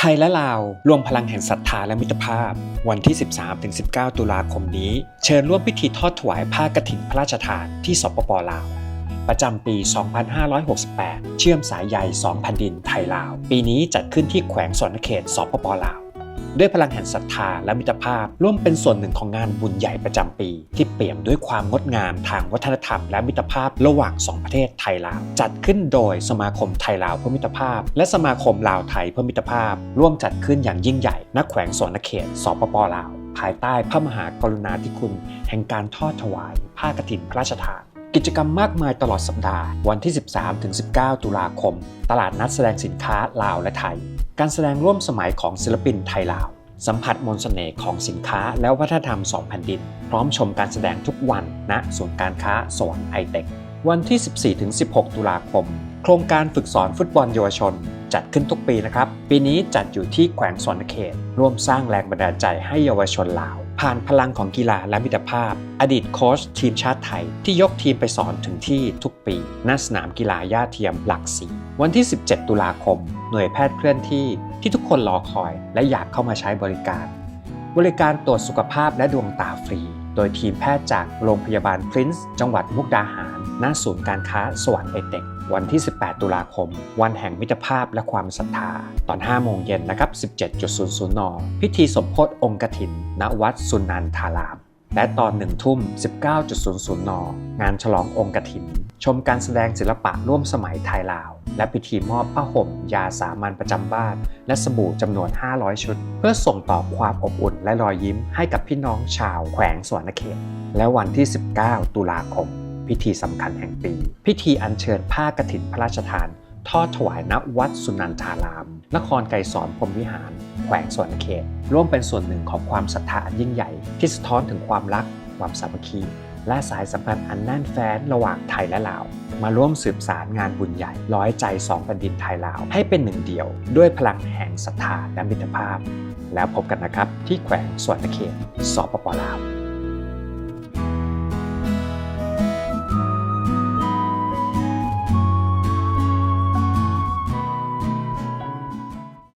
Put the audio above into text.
ไทยและลาวรวมพลังแห่งศรัทธาและมิตรภาพ วันที่ 13-19 ตุลาคมนี้ เชิญร่วมพิธีทอดถวายผ้ากฐินพระราชทานที่สปปลาว ประจำปี 2568 เชื่อมสายใย2แผ่นดินไทยลาว ปีนี้จัดขึ้นที่แขวงสวนเขตสปปลาว ด้วยพลังแห่งศรัทธาและมิตรภาพ ร่วมเป็นส่วนหนึ่งของงานบุญใหญ่ประจำปี ที่เปี่ยมด้วยความงดงามทางวัฒนธรรมและมิตรภาพระหว่างสองประเทศไทยลาว จัดขึ้นโดยสมาคมไทยลาวเพื่อมิตรภาพ และสมาคมลาวไทยเพื่อมิตรภาพ ร่วมจัดขึ้นอย่างยิ่งใหญ่ณแขวงสวนเขตสปปลาว ภายใต้พระมหากรุณาธิคุณ แห่งการทอดถวาย ผ้ากฐินพระราชทาน กิจกรรมมากมายตลอดสัปดาห์ วันที่ 13-19 ตุลาคม ตลาดนัดแสดงสินค้าลาวและไทย การแสดงร่วมสมัยของศิลปินไทยลาว สัมผัสมนต์เสน่ห์ของสินค้าและวัฒนธรรมสองแผ่นดิน พร้อมชมการแสดงทุกวันณศูนย์การค้าสวรรค์ไอเทควันที่ 14-16 ตุลาคม โครงการฝึกสอนฟุตบอลเยาวชน จัดขึ้นทุกปีนะครับ ปีนี้จัดอยู่ที่แขวงสวนเขต ร่วมสร้างแรงบันดาลใจให้เยาวชนลาว ผ่านพลังของกีฬาและมิตรภาพ อดีตโค้ชทีมชาติไทย ที่ยกทีมไปสอนถึงที่ทุกปีณสนามกีฬาย่าเทียมหลักสีวันที่ 17 ตุลาคม หน่วยแพทย์เคลื่อนที่ที่ทุกคนรอคอย และอยากเข้ามาใช้บริการ บริการตรวจสุขภาพและดวงตาฟรี โดยทีมแพทย์จากโรงพยาบาลพรินซ์จังหวัดมุกดาหารณศูนย์การค้าสวรรค์ไอเทค วันที่ 18 ตุลาคม วันแห่งมิตรภาพและความศรัทธา ตอน 5 โมงเย็นนะครับ 17.00 น พิธีสมโพธิองค์กถิน ณ วัดสุนันทาราม และตอน 1 ทุ่ม 19.00 น งานฉลององค์กถิน ชมการแสดงศิลปะร่วมสมัยไทยลาว และพิธีมอบผ้าห่ม ยาสามัญประจำบ้าน และสบู่จำนวน 500 ชุด เพื่อส่งต่อความอบอุ่นและรอยยิ้มให้กับพี่น้องชาวแขวงสวนเขต และวันที่ 19 ตุลาคม พิธีสำคัญแห่งปี พิธีอัญเชิญผ้ากฐินพระราชทาน ทอดถวายณวัดสุนันทาราม นครไกรสอนพรมวิหาร แขวงสวนเขต ร่วมเป็นส่วนหนึ่งของความศรัทธาอันยิ่งใหญ่ ที่สะท้อนถึงความรัก ความสามัคคี และสายสัมพันธ์อันแน่นแฟ้นระหว่างไทยและลาว มาร่วมสืบสารงานบุญใหญ่ ร้อยใจสองแผ่นดินไทยลาวให้เป็นหนึ่งเดียว ด้วยพลังแห่งศรัทธาและมิตรภาพ แล้วพบกันนะครับที่แขวงสวนเขตสปปลาว